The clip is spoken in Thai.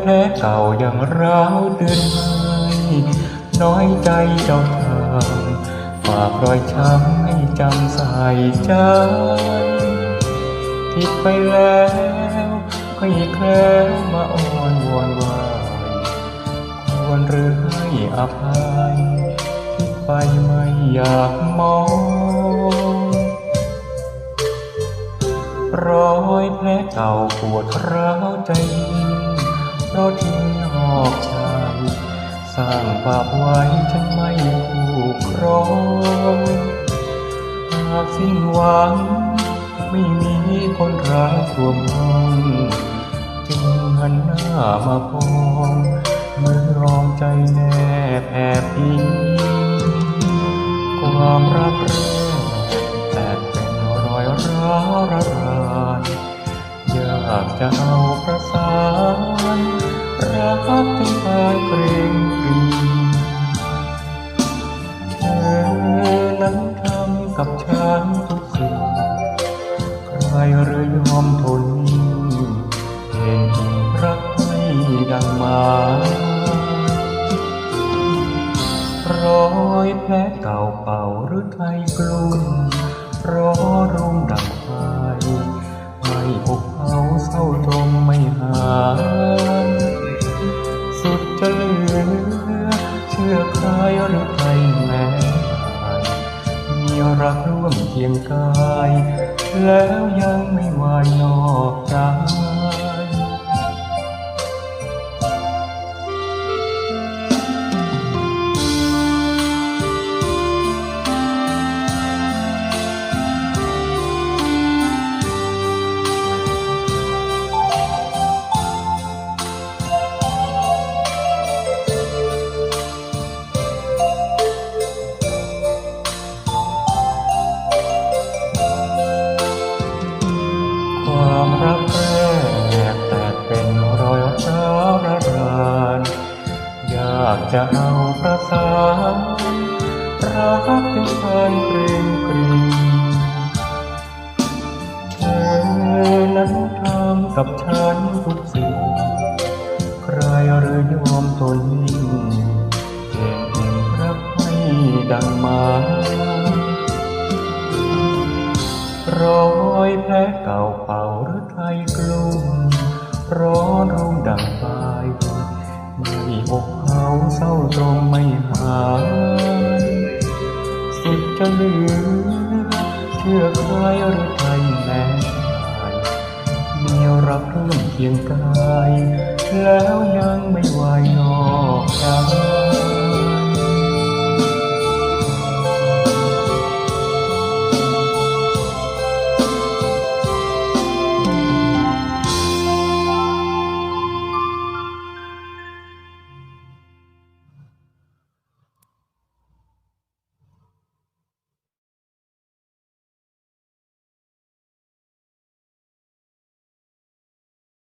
แผลเก่ายังร้าวเตือนให้น้อยใจเจ้าทางฝากรอยช้ำให้จำใส่ใจผิดไปแล้วก็อย่าแคล้วมาอ้อนวอนวายควรหรือให้อภัยคิดไปไม่อยากมองรอยแผลเก่าปวดร้าวใจ เพราะทิ้งนอกชายสร้างภาพไว้ฉันไม่คู่ครองหากสิ้นหวัง ไม่มีคนรักรวมห้องจึงหันหน้ามาพองมือรองใจแนบแอบอิงความรักแรกแต่เป็นรอยร้าวระรานอยากจะเอา รักที่ผ่านเกรงกรีเธอนั้นทำกับฉันทุกสิ่งใครหรือยอมทนเห็นยิ่งรักไม่ดังมารอยแผลเก่าเป่าหรือไทยกลุ่มรอรุ่มดังไฟไม่อกเอาเศร้าจมไม่ ยงกาย แล้วยังไม่วายนอกใจ ความรักแรกแตกเป็นรอยร้าวระรานอยากจะเอาประสานรักที่ผ่านเกรงกรีเธอนั้นทำกับฉันทุกสิ่ง ใครหรือยอมทนนิ่งเห็นรักไม่ดังมา รอยแผลเก่าเป่าหรือไทยกลุ่มร้อนรุ่งดังปลายไม่อกเขาเศร้าตรงไม่หายสุดจะเหลือเชื่อใครหรือใครแม้ตายมีรักเริ่มเคียงกาย แล้วยังไม่ไหวนอกใจ